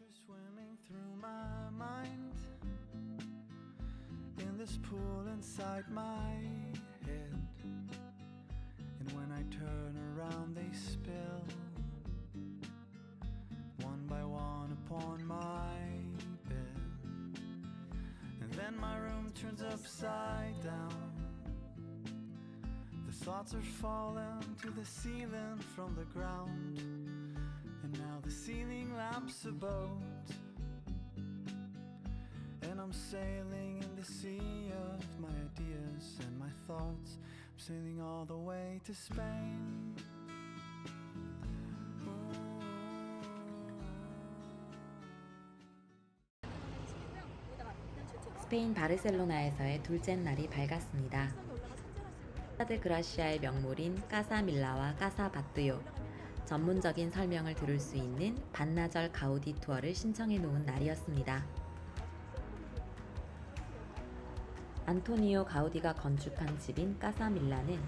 Are swimming through my mind in this pool inside my head. And when I turn around, they spill one by one upon my bed. And then my room turns upside down. The thoughts are falling to the ceiling from the ground. The ceiling lamps a boat. And I'm sailing in the sea of my ideas and my thoughts. I'm sailing all the way to Spain. 스페인 바르셀로나에서의 둘째 날이 밝았습니다. 사드 그라시아의 명물인 까사밀라와 까사바뚜요 전문적인 설명을 들을 수 있는 반나절 가우디 투어를 신청해 놓은 날이었습니다. 안토니오 가우디가 건축한 집인 까사밀라는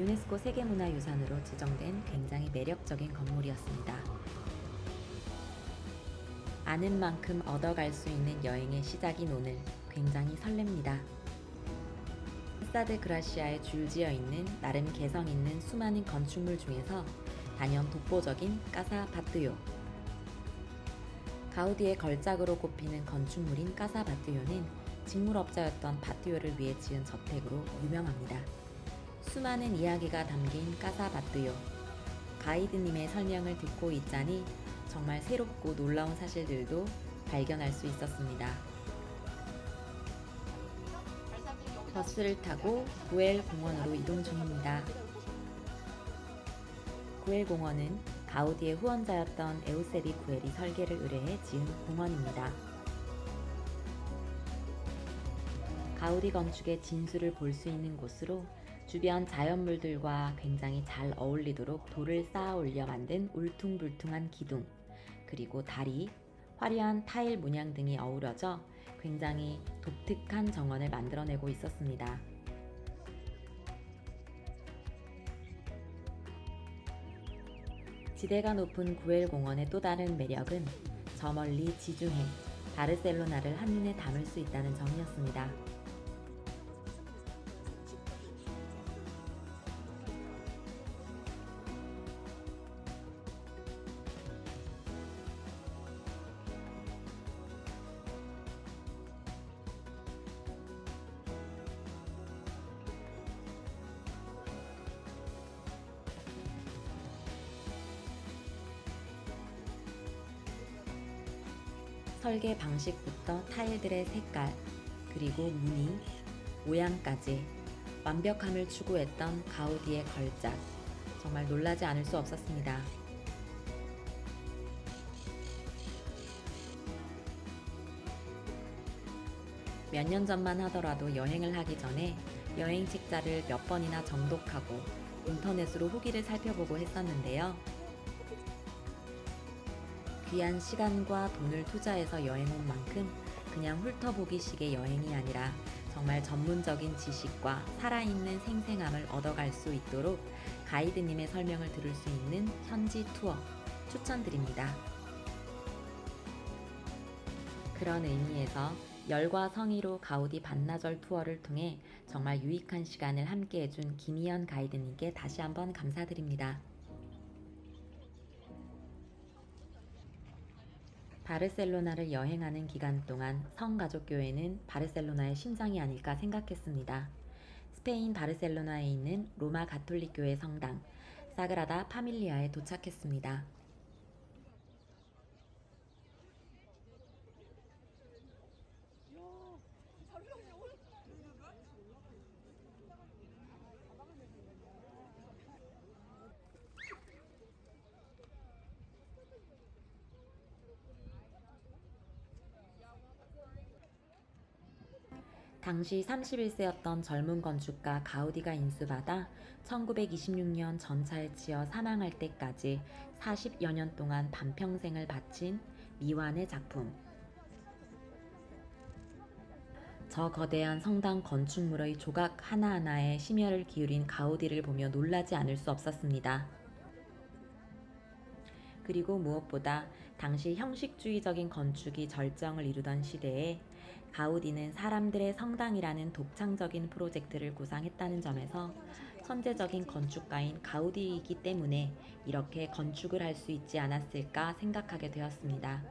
유네스코 세계문화유산으로 지정된 굉장히 매력적인 건물이었습니다. 아는 만큼 얻어갈 수 있는 여행의 시작인 오늘 굉장히 설렙니다. 사드 그라시아에 줄지어 있는 나름 개성 있는 수많은 건축물 중에서 단연 독보적인 까사 바뚜요. 가우디의 걸작으로 꼽히는 건축물인 까사 바뚜요는 직물업자였던 바뚜요를 위해 지은 저택으로 유명합니다. 수많은 이야기가 담긴 까사 바뚜요. 가이드님의 설명을 듣고 있자니 정말 새롭고 놀라운 사실들도 발견할 수 있었습니다. 버스를 타고 구엘 공원으로 이동 중입니다. 구엘 공원은 가우디의 후원자였던 에우세비 구엘이 설계를 의뢰해 지은 공원입니다. 가우디 건축의 진수를 볼 수 있는 곳으로 주변 자연물들과 굉장히 잘 어울리도록 돌을 쌓아 올려 만든 울퉁불퉁한 기둥, 그리고 다리, 화려한 타일 문양 등이 어우러져 굉장히 독특한 정원을 만들어내고 있었습니다. 지대가 높은 구엘 공원의 또 다른 매력은 저 멀리 지중해 바르셀로나를 한눈에 담을 수 있다는 점이었습니다. 설계 방식부터 타일들의 색깔, 그리고 무늬, 모양까지 완벽함을 추구했던 가우디의 걸작. 정말 놀라지 않을 수 없었습니다. 몇 년 전만 하더라도 여행을 하기 전에 여행 책자를 몇 번이나 정독하고 인터넷으로 후기를 살펴보고 했었는데요. 귀한 시간과 돈을 투자해서 여행 온 만큼 그냥 훑어보기식의 여행이 아니라 정말 전문적인 지식과 살아있는 생생함을 얻어갈 수 있도록 가이드님의 설명을 들을 수 있는 현지 투어 추천드립니다. 그런 의미에서 열과 성의로 가우디 반나절 투어를 통해 정말 유익한 시간을 함께 해준 김희연 가이드님께 다시 한번 감사드립니다. 바르셀로나를 여행하는 기간 동안 성가족교회는 바르셀로나의 심장이 아닐까 생각했습니다. 스페인 바르셀로나에 있는 로마 가톨릭 교회 성당 사그라다 파밀리아에 도착했습니다. 당시 31세였던 젊은 건축가 가우디가 인수받아 1926년 전차에 치여 사망할 때까지 40여 년 동안 반평생을 바친 미완의 작품. 저 거대한 성당 건축물의 조각 하나하나에 심혈을 기울인 가우디를 보며 놀라지 않을 수 없었습니다. 그리고 무엇보다 당시 형식주의적인 건축이 절정을 이루던 시대에 가우디는 사람들의 성당이라는 독창적인 프로젝트를 구상했다는 점에서 천재적인 건축가인 가우디이기 때문에 이렇게 건축을 할 수 있지 않았을까 생각하게 되었습니다.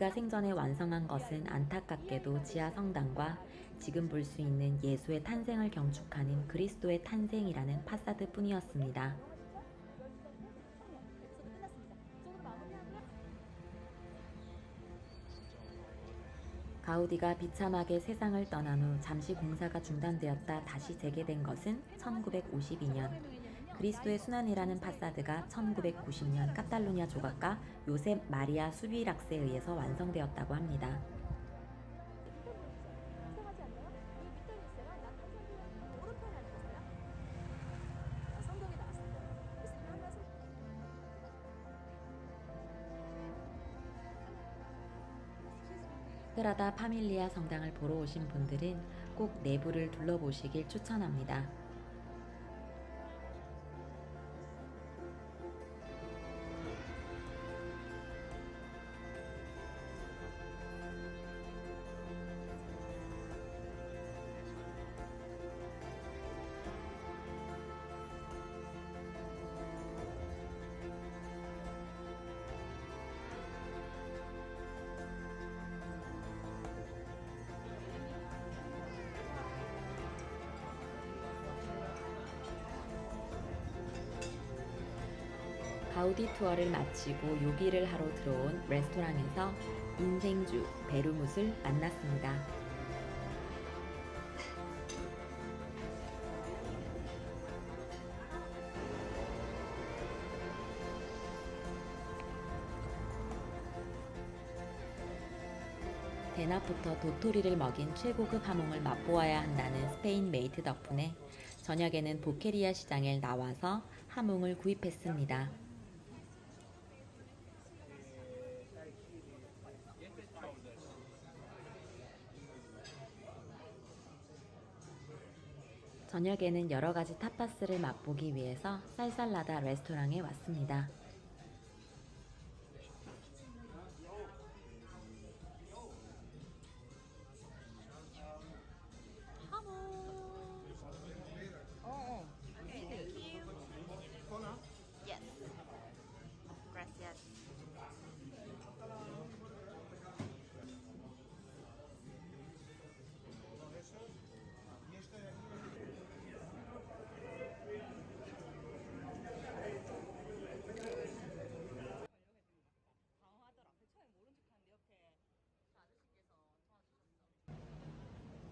디가 생전에 완성한 것은 안타깝게도 지하 성당과 지금 볼 수 있는 예수의 탄생을 경축하는 그리스도의 탄생이라는 파사드 뿐이었습니다. 가우디가 비참하게 세상을 떠난 후 잠시 공사가 중단되었다 다시 재개된 것은 1952년. 그리스도의 순환이라는 파사드가 1990년 카탈루냐 조각가 요셉 마리아 수비락스에 의해서 완성되었다고 합니다. 프라다 파밀리아 성당을 보러 오신 분들은 꼭 내부를 둘러보시길 추천합니다. 가우디 투어를 마치고 요기를 하러 들어온 레스토랑에서 인생주 베르뭇을 만났습니다. 대낮부터 도토리를 먹인 최고급 하몽을 맛보아야 한다는 스페인 메이트 덕분에 저녁에는 보케리아 시장에 나와서 하몽을 구입했습니다. 저녁에는 여러 가지 타파스를 맛보기 위해서 쌀쌀라다 레스토랑에 왔습니다.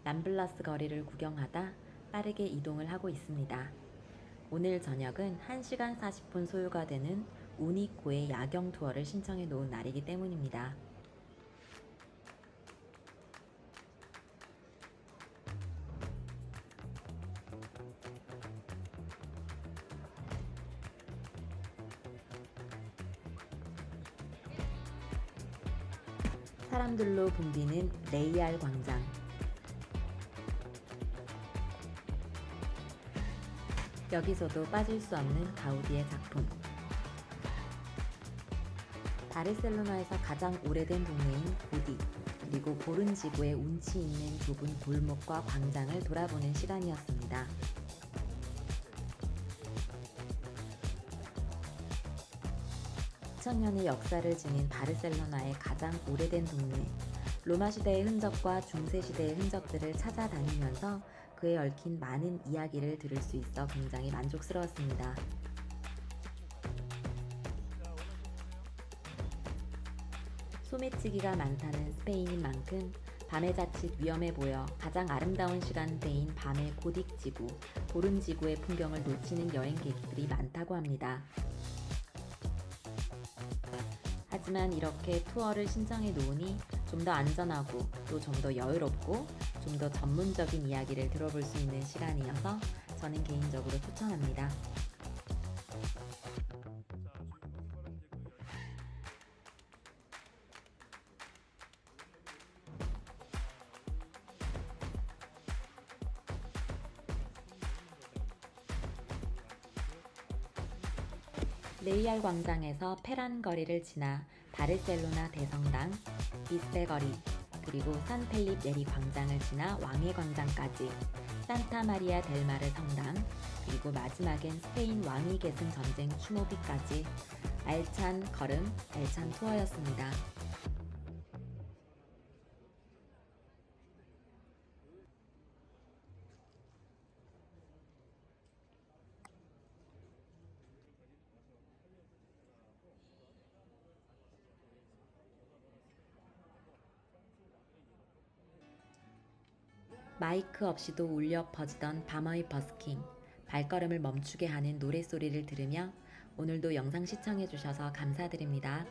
람블라스 거리를 구경하다 빠르게 이동을 하고 있습니다. 오늘 저녁은 1시간 40분 소요가 되는 우니코의 야경 투어를 신청해 놓은 날이기 때문입니다. 사람들로 붐비는 레이알 광장. 여기서도 빠질 수 없는 가우디의 작품. 바르셀로나에서 가장 오래된 동네인 고디, 그리고 고른 지구의 운치 있는 좁은 골목과 광장을 돌아보는 시간이었습니다. 천년의 역사를 지닌 바르셀로나의 가장 오래된 동네. 로마 시대의 흔적과 중세 시대의 흔적들을 찾아다니면서 그에 얽힌 많은 이야기를 들을 수 있어 굉장히 만족스러웠습니다. 소매치기가 많다는 스페인인 만큼 밤에 자칫 위험해 보여 가장 아름다운 시간대인 밤의 고딕 지구, 보름 지구의 풍경을 놓치는 여행객들이 많다고 합니다. 하지만 이렇게 투어를 신청해 놓으니 좀 더 안전하고 또 좀 더 여유롭고 좀 더 전문적인 이야기를 들어볼 수 있는 시간이어서 저는 개인적으로 추천합니다. 레이알 광장에서 페란 거리를 지나 바르셀로나 대성당, 비스페 거리, 그리고 산펠립 내리 광장을 지나 왕의 광장까지 산타 마리아 델마르 성당, 그리고 마지막엔 스페인 왕위 계승 전쟁 추모비까지 알찬 걸음, 알찬 투어였습니다. 마이크 없이도 울려 퍼지던 밤의 버스킹, 발걸음을 멈추게 하는 노랫소리를 들으며 오늘도 영상 시청해주셔서 감사드립니다.